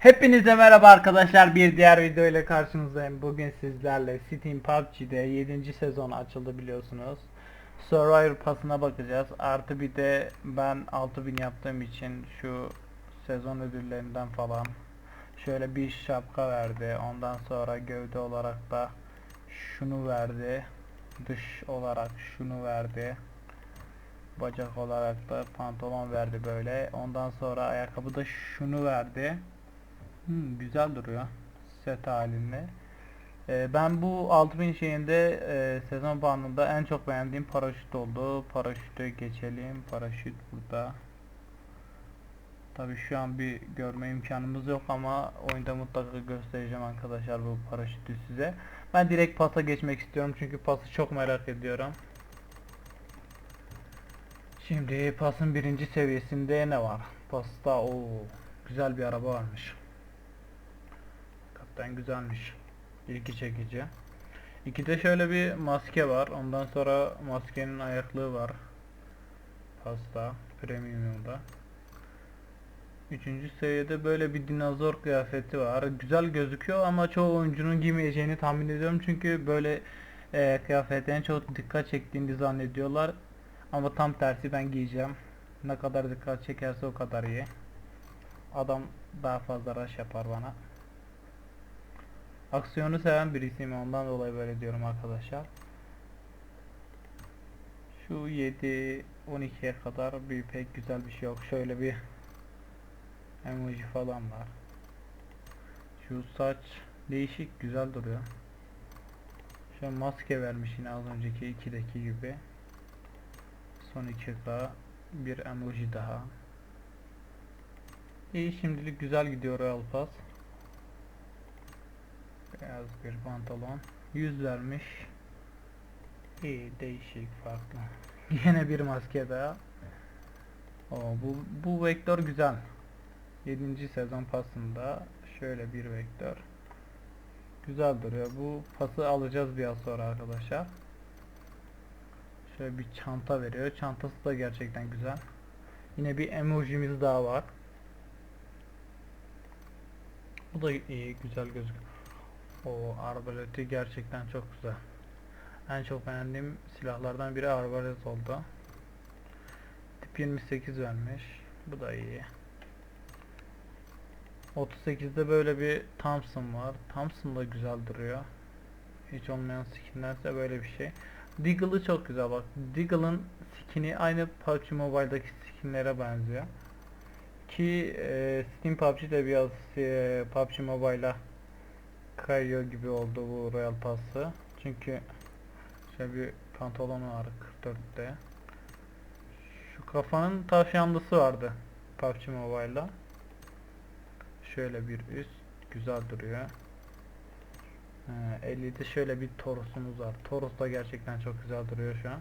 Hepinize merhaba arkadaşlar. Bir diğer video ile karşınızdayım. Bugün sizlerle Steam PUBG'de 7. sezon açıldı biliyorsunuz. Survivor pasına bakacağız. Artı bir de ben 6000 yaptığım için şu sezon ödüllerinden falan şöyle bir şapka verdi. Ondan sonra gövde olarak da şunu verdi. Dış olarak şunu verdi. Bacak olarak da pantolon verdi böyle. Ondan sonra ayakkabı da şunu verdi. Hmm, güzel duruyor. Set halinde. Ee, ben bu 6000 şeyinde e, sezon bandında en çok beğendiğim paraşüt oldu. Paraşüte geçelim. Paraşüt burada. Tabi şu an bir görme imkanımız yok ama oyunda mutlaka göstereceğim arkadaşlar bu paraşütü size. Ben direkt pasa geçmek istiyorum çünkü pası çok merak ediyorum. Şimdi pasın birinci seviyesinde ne var? Pasta o güzel bir araba varmış. Hakikaten güzelmiş. İlgi çekici. İkide şöyle bir maske var. Ondan sonra maskenin ayaklığı var. Pasta premium'da. Üçüncü seviyede böyle bir dinozor kıyafeti var. Güzel gözüküyor ama çoğu oyuncunun giymeyeceğini tahmin ediyorum. Çünkü böyle e, kıyafetlerin çok dikkat çektiğini zannediyorlar. Ama tam tersi ben giyeceğim. Ne kadar dikkat çekerse o kadar iyi. Adam daha fazla rush yapar bana. Aksiyonu seven birisiyim ondan dolayı böyle diyorum arkadaşlar. Şu 7 12'ye kadar bir pek güzel bir şey yok. Şöyle bir emoji falan var. Şu saç değişik güzel duruyor. Şu maske vermiş yine az önceki 2'deki gibi. Son 2K bir emoji daha. İyi şimdilik güzel gidiyor Royal. Beyaz bir pantolon. 100 vermiş. İyi değişik farklı. Yine bir maske daha. Oo, bu, bu vektör güzel. 7. sezon pasında şöyle bir vektör. Güzel duruyor. Bu pası alacağız biraz sonra arkadaşlar. Şöyle bir çanta veriyor. Çantası da gerçekten güzel. Yine bir emojimiz daha var. Bu da iyi, güzel gözüküyor. O arbaleti gerçekten çok güzel. En çok beğendiğim silahlardan biri arbalet oldu. Tip 28 vermiş. Bu da iyi. 38'de böyle bir Thompson var. Thompson da güzel duruyor. Hiç olmayan skinlerse böyle bir şey. Deagle'ı çok güzel bak. Deagle'ın skini aynı PUBG Mobile'daki skinlere benziyor. Ki e, Steam PUBG'de biraz e, PUBG Mobile'a kayıyor gibi oldu bu Royal Pass'ı. Çünkü şöyle bir pantolonu var 44'te. Şu kafanın tavşanlısı vardı PUBG Mobile'da. Şöyle bir üst güzel duruyor. Ee, 50'de şöyle bir Toros'umuz var. Toros da gerçekten çok güzel duruyor şu an.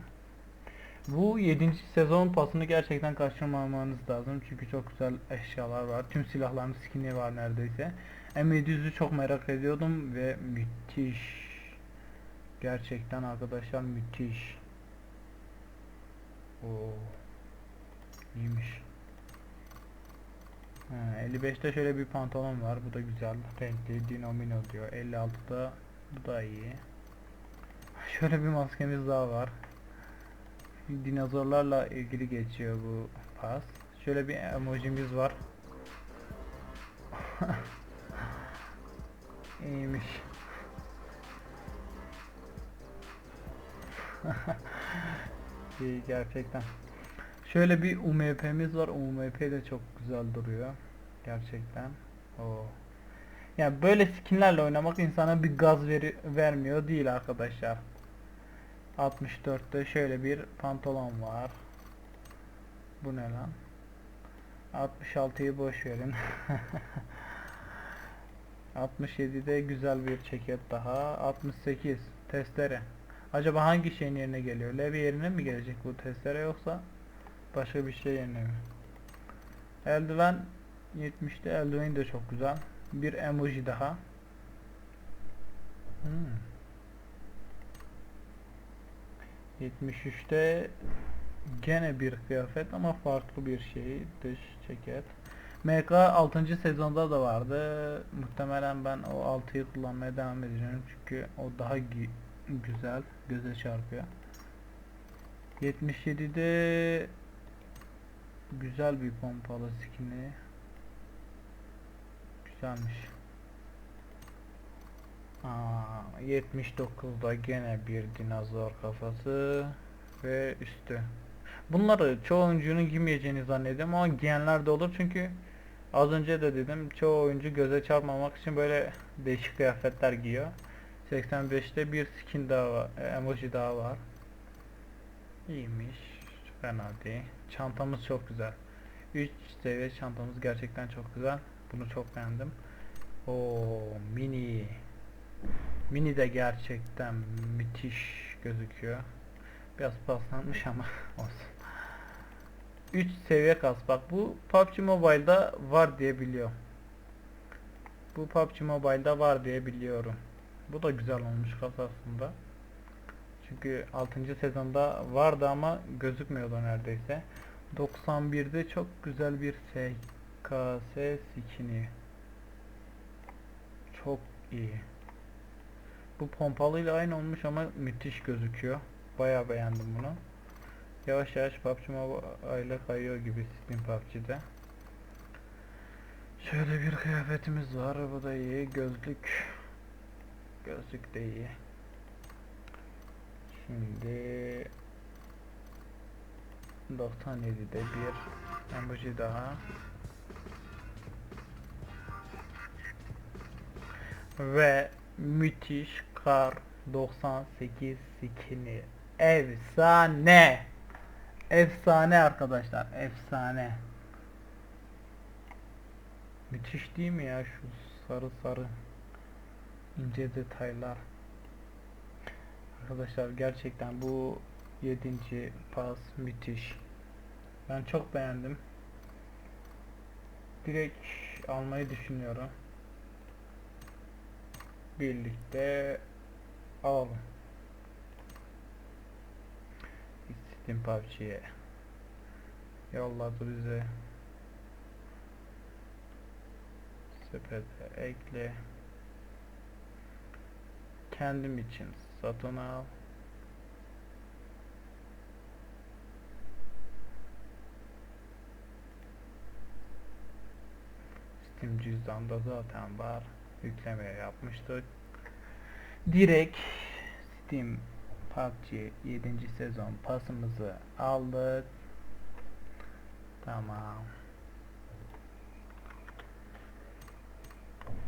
Bu 7. sezon pasını gerçekten kaçırmamanız lazım. Çünkü çok güzel eşyalar var. Tüm silahların skin'i var neredeyse. M700'ü çok merak ediyordum ve müthiş. Gerçekten arkadaşlar müthiş. Oo. İyiymiş. Ha, 55'te şöyle bir pantolon var. Bu da güzel. Renkli Dinomino diyor. 56'da bu da iyi. Şöyle bir maskemiz daha var. Dinozorlarla ilgili geçiyor bu pas. Şöyle bir emojimiz var. İyiymiş. İyi gerçekten. Şöyle bir UMP'miz var. UMP de çok güzel duruyor. Gerçekten. O. Yani böyle skinlerle oynamak insana bir gaz veri vermiyor değil arkadaşlar. 64'te şöyle bir pantolon var. Bu ne lan? 66'yı boş verin. 67'de güzel bir ceket daha. 68 testere. Acaba hangi şeyin yerine geliyor? Levye yerine mi gelecek bu testere yoksa başka bir şey yerine mi? Eldiven 70'te eldiven de çok güzel. Bir emoji daha. Hmm. 73'te gene bir kıyafet ama farklı bir şey dış ceket. MK 6. sezonda da vardı. Muhtemelen ben o 6'yı kullanmaya devam edeceğim çünkü o daha gü- güzel, göze çarpıyor. 77'de güzel bir pompalı skin'i. Güzelmiş. Aa, 79'da gene bir dinozor kafası ve üstü. Bunları çoğu oyuncunun giymeyeceğini zannediyorum ama giyenler de olur çünkü az önce de dedim çoğu oyuncu göze çarpmamak için böyle değişik kıyafetler giyiyor. 85'te bir skin daha var, e, emoji daha var. İyiymiş. Fena değil. Çantamız çok güzel. 3 seviye çantamız gerçekten çok güzel. Bunu çok beğendim. O mini. Mini de gerçekten müthiş gözüküyor. Biraz paslanmış ama olsun. 3 seviye kas. Bak bu PUBG Mobile'da var diye biliyorum. Bu PUBG Mobile'da var diye biliyorum. Bu da güzel olmuş kas aslında. Çünkü 6. sezonda vardı ama gözükmüyordu neredeyse. 91'de çok güzel bir SKS skini. Çok iyi. Bu pompalıyla aynı olmuş ama müthiş gözüküyor. Bayağı beğendim bunu. Yavaş yavaş PUBG Mobile kayıyor gibi Steam PUBG'de. Şöyle bir kıyafetimiz var. Bu da iyi. Gözlük. Gözlük de iyi. Şimdi 97'de bir emoji daha. Ve müthiş kar 98 skini. Efsane. Efsane arkadaşlar. Efsane. Müthiş değil mi ya şu sarı sarı ince detaylar. Arkadaşlar gerçekten bu 7. pas müthiş. Ben çok beğendim. Direkt almayı düşünüyorum. Birlikte alalım. Steam PUBG'ye yolladı bize. Sepete ekle. Kendim için satın al. Steam cüzdanda zaten var. Yüklemeye yapmıştık. Direkt Steam PUBG 7. sezon pasımızı aldık. Tamam.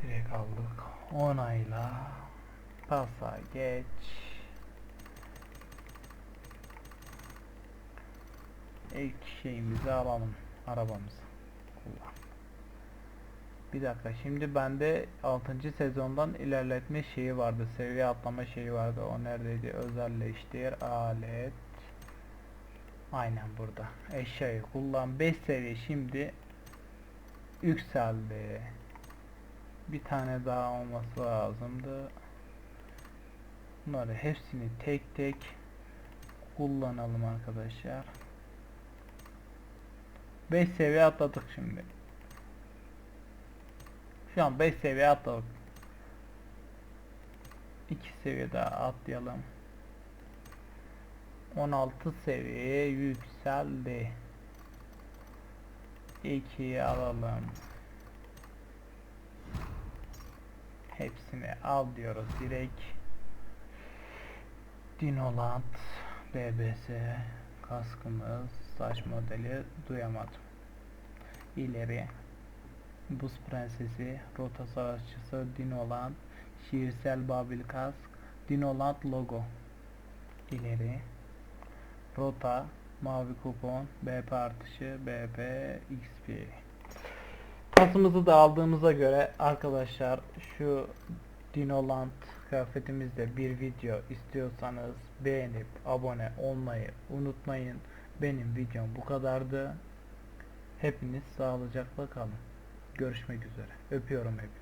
Direkt aldık. Onayla. Pasa geç. İlk şeyimizi alalım. Arabamızı. Kullan. Bir dakika şimdi bende 6. sezondan ilerletme şeyi vardı. Seviye atlama şeyi vardı. O neredeydi? Özelleştir. Alet. Aynen burada. Eşyayı kullan. 5 seviye şimdi yükseldi. Bir tane daha olması lazımdı. Bunları hepsini tek tek kullanalım arkadaşlar. 5 seviye atladık şimdi. Şu an 5 seviye atladık. 2 seviye daha atlayalım. 16 seviyeye yükseldi. 2'yi alalım. Hepsini al diyoruz direkt. Dinoland, BBS, kaskımız, saç modeli duyamadım. İleri. Buz Prensesi, Rota Savaşçısı, Dinoland, Şiirsel Babil Kask, Dinoland logo. İleri. Rota, Mavi Kupon, BP artışı, BP XP. Pasımızı da aldığımıza göre arkadaşlar şu Dinoland kıyafetimizde bir video istiyorsanız beğenip abone olmayı unutmayın. Benim videom bu kadardı. Hepiniz sağlıcakla kalın. Görüşmek üzere. Öpüyorum hepinizi.